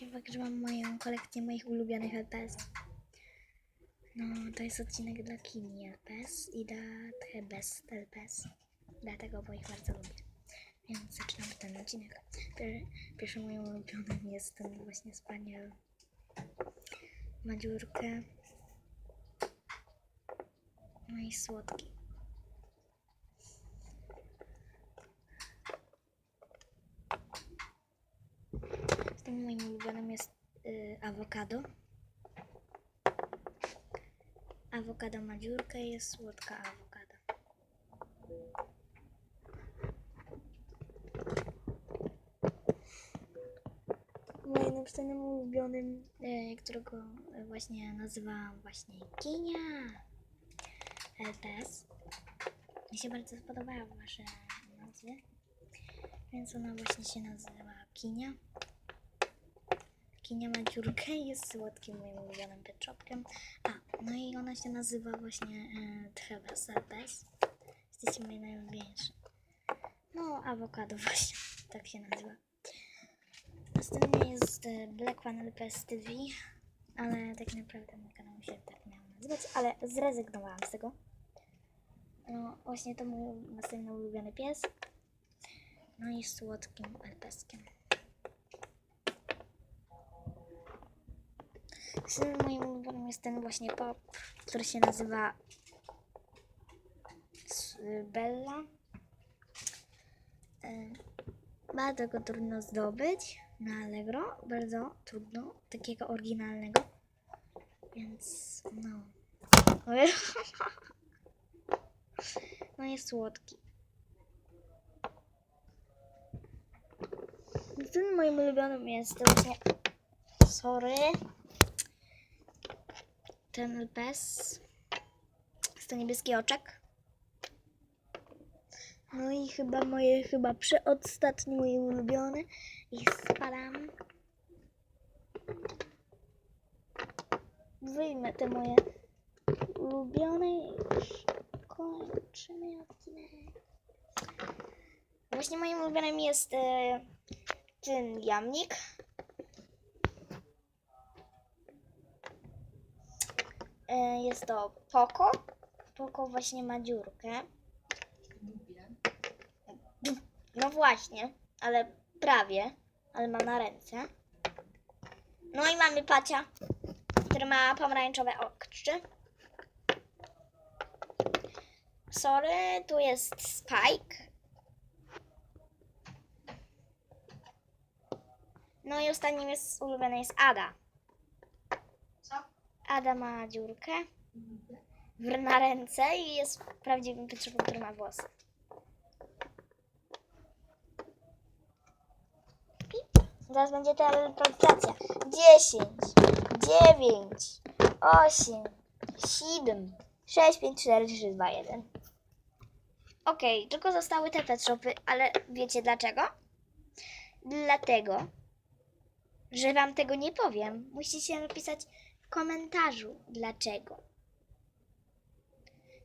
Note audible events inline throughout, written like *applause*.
Ja wygrywam moją kolekcję moich ulubionych LPS. No, to jest odcinek dla Kini LPS i dla Trebes LPS. Dlatego, bo ich bardzo lubię. Więc zaczynamy ten odcinek. Pier pierwszym moim ulubionym jest ten właśnie spaniel. Madziurkę. No i słodki. Tym moim ulubionym jest y, awokado. Awokado ma dziurkę i jest słodka awokado. Moim następnym ulubionym, y, którego właśnie nazywałam właśnie Kinia LPS. Mi się bardzo spodobały wasze nazwy. Więc ona właśnie się nazywa Kinia. Kinia ma dziurkę jest słodkim moim ulubionym petshopkiem. A, no i ona się nazywa właśnie e, Trebes LPS. Jesteście moje. No, awokado właśnie, *laughs* tak się nazywa. Następnie jest e, Black One LPS TV, ale tak naprawdę mój kanał się tak miał nazywać, ale zrezygnowałam z tego. No, właśnie to mój następny ulubiony pies. No i słodkim LPS-kiem. Moim ulubionym jest ten właśnie pop, który się nazywa Bella. E, Bardzo go trudno zdobyć na Allegro, bardzo trudno, takiego oryginalnego. Więc no. Oj. No *laughs* jest słodki. Tym moim ulubionym jest właśnie Sorry. Ten bez. Jest to niebieski oczek. No i chyba moje, chyba przedostatni mój ulubiony. I spadam. Wyjmę te moje ulubione i już kończymy odcinek. Właśnie moim ulubionym jest e, ten jamnik. Jest to Poko. Poko właśnie ma dziurkę. No właśnie, ale prawie, ale ma na ręce. No i mamy Pacia, który ma pomarańczowe oczy. Sorry, tu jest Spike. No i ostatnim jest ulubiony jest Ada. Ada ma dziurkę na ręce i jest prawdziwym pietrzowym, który ma włosy. Teraz będzie teleportacja. 10, 9, 8, 7, 6, 5, 4, 3, 2, 1. Okej, tylko zostały te pet shopy, ale wiecie dlaczego? Dlatego, że wam tego nie powiem. Musicie napisać komentarzu dlaczego.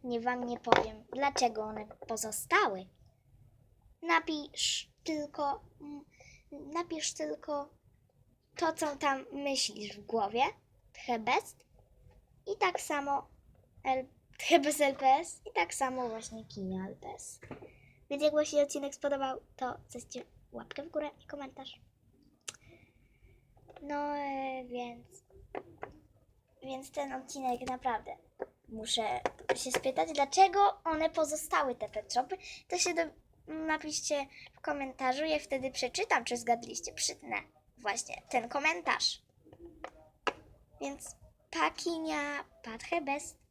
Nie wam nie powiem, dlaczego one pozostały. Napisz tylko, napisz tylko to, co tam myślisz w głowie, Hebest i tak samo L, Hebest LPS i tak samo właśnie Kinia LPS. Więc jak właśnie odcinek spodobał, to zostawcie łapkę w górę i komentarz. No e, więc, więc ten odcinek naprawdę muszę się spytać, dlaczego one pozostały te pet shopy. To się do, napiszcie w komentarzu, ja wtedy przeczytam, czy zgadliście. Przytnę właśnie ten komentarz. Więc pakinia, patche best.